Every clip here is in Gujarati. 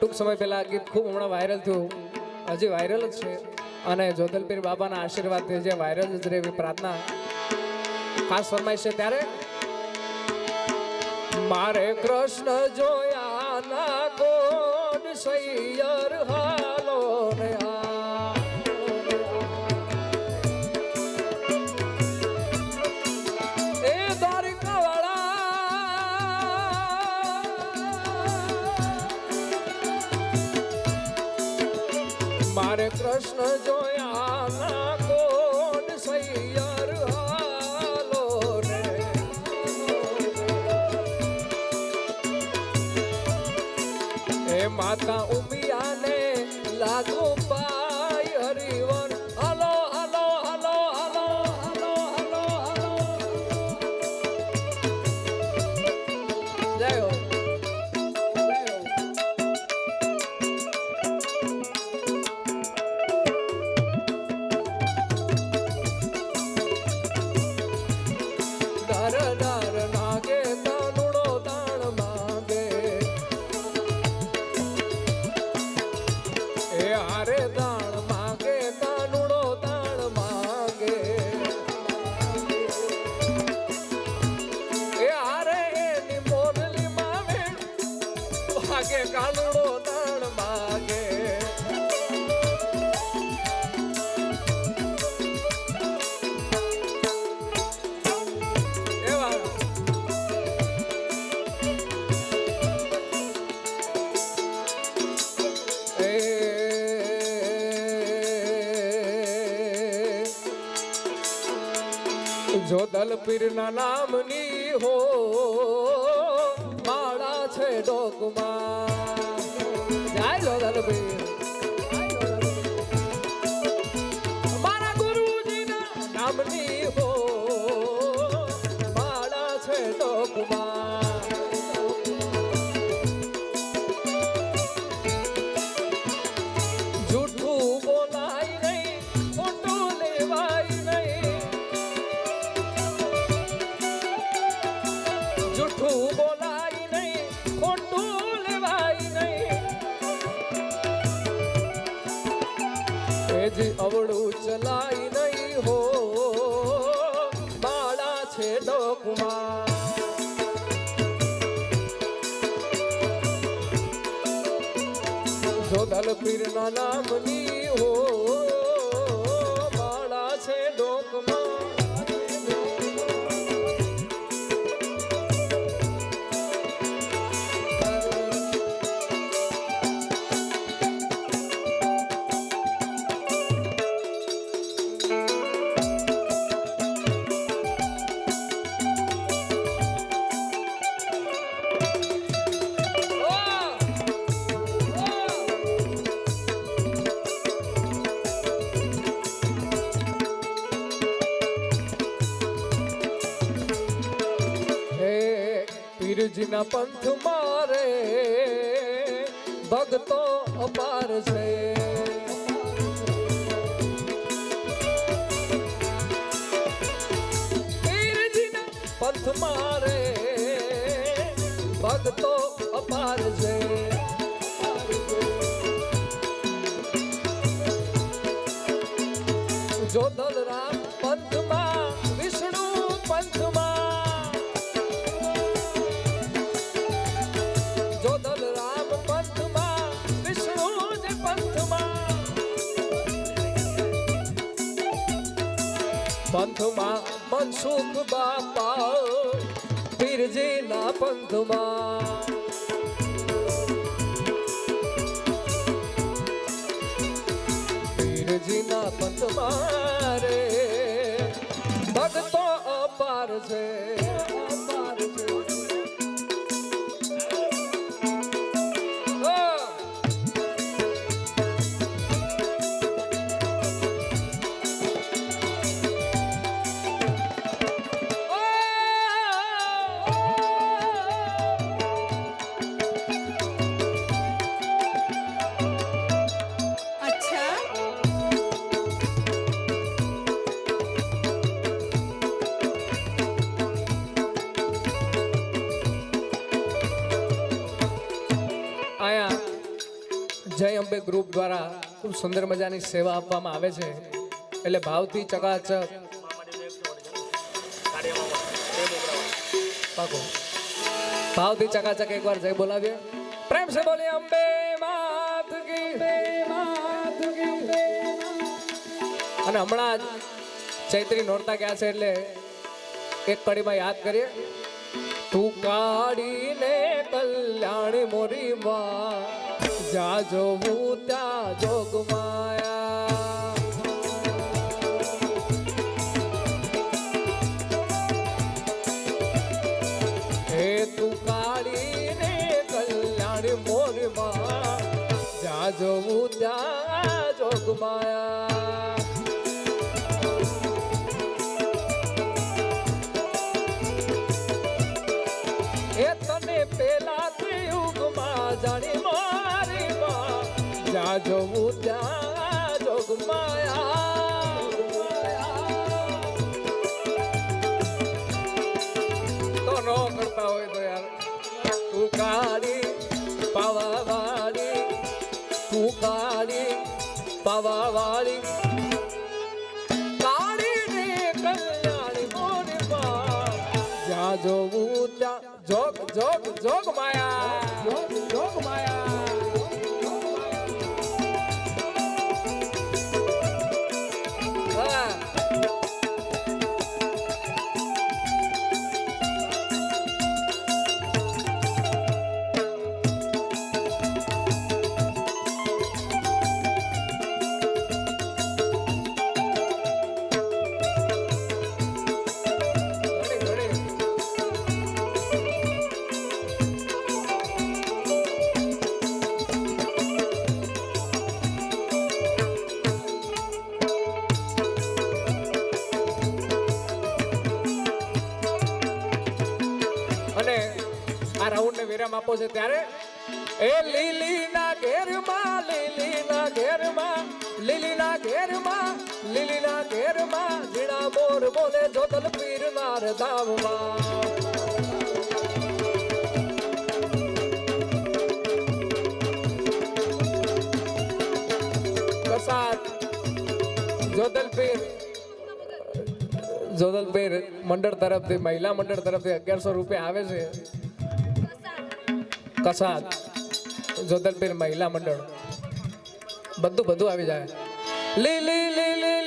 ટૂંક સમય પહેલા ગીત ખૂબ હમણાં વાયરલ થયું. હજી વાયરલ જ છે. અને જોધલપીર બાબાના આશીર્વાદથી જે વાયરલ જ રહેવી પ્રાર્થના ખાસ ફરમાય છે ત્યારે મારે કૃષ્ણ જોયા ના કોણ સૈયર હાલો મારે કૃષ્ણ જોયા ના કોણ સૈયર હાલો રે? એ માતા ઉમિયાને લાગુ પાય જો દલપીર ના નામની હો માળા છે ડોકમાં જે અવળું ચલાય નહીં હો. માળા છે ડોકમાં. જો પીરના નામની હો માળા છે ડોકમાં. પીરજીના પંથ મારે ભગતો અપાર છે. પંથ મારે પંથમાં મનસુખ બાપા પીરજીના પંથમાં. પીરજીના પંથમાં રે ભક્તો અપાર છે અપાર છે. જય અંબે ગ્રુપ દ્વારા ખૂબ સુંદર મજાની સેવા આપવામાં આવે છે. એટલે ભાવથી ચકાચક. પાકો. ભાવથી ચકાચક એકવાર જય બોલાવીએ. પ્રેમ સે બોલીએ, અંબે માત અને હમણાં જ ચૈત્રી નોરતા ગયા છે એટલે એક કડીમાં યાદ કરીએ. તું કાઢીને કલ્યાણી મોરી માં જ્યાં જોવું જોગ માયા. હે તું કાળી ને કલ્યાણ મોરમાં જ્યાં જોવું ત્યાં જોગ માયા. એ તને પેલા થયું જોવું ત્યાં. જોગ જોગ જોગ માયા. વિરામ આપો છે ત્યારે? એ લીલી ઘેરમાં લીલી ઘેરમાં લીલી ઘેરમાં લીલી ઘેરમાં ઝીણા મોર બોલે જોતલ પીર નાર ધામમાં પ્રસાદ જોધલપીર જોધલપીર મંડળ તરફથી, મહિલા મંડળ તરફથી અગિયારસો રૂપિયા આવે છે. કસાદ જોધલપીર મહિલા મંડળ. બધું બધું આવી જાય. લી લી લી લીલી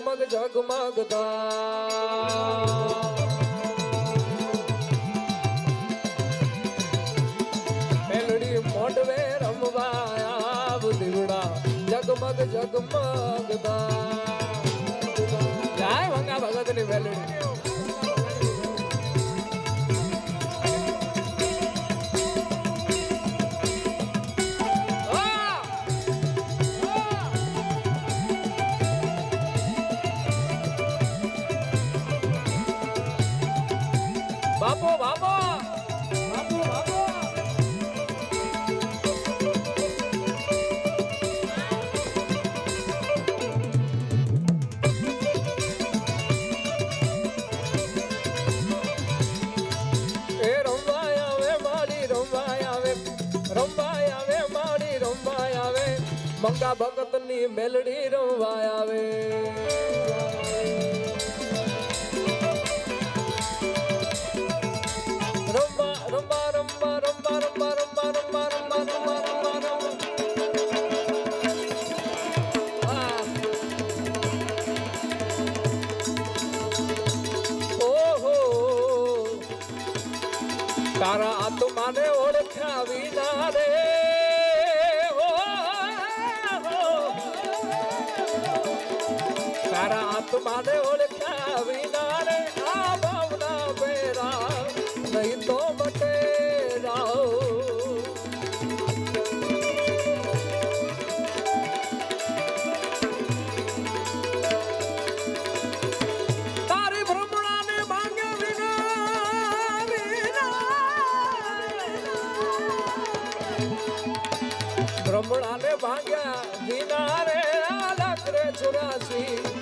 ઝગમગ ઝગમગતા મેલડી મોઢવે રમવા આવ દીવડા જગમગ જગમગતા. જાય ભગા ભગતની મેલડી. મંગા ભગતની મેલડી રમવા આવે. માને ઓળખ્યા વિનારે આ ભાવના પેરા નહીં તો બટે રાવ. બ્રહ્મણાને ભાગ્યા વિના રે આલક રે ચુરાસી.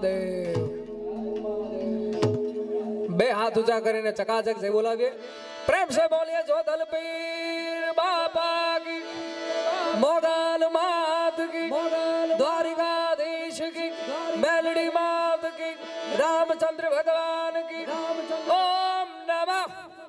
મહાદેવ. બે હાથ ઊંચા કરીને ચકાચક છે બોલાવીએ. પ્રેમ છે બોલીએ જો દલ પીર બાપા કી મોદાલ માત કી મોદાલ દ્વારિકાધીશ કી મેલડી માત કી રામચંદ્ર ભગવાન કી રામચંદ્ર ઓમ નમઃ.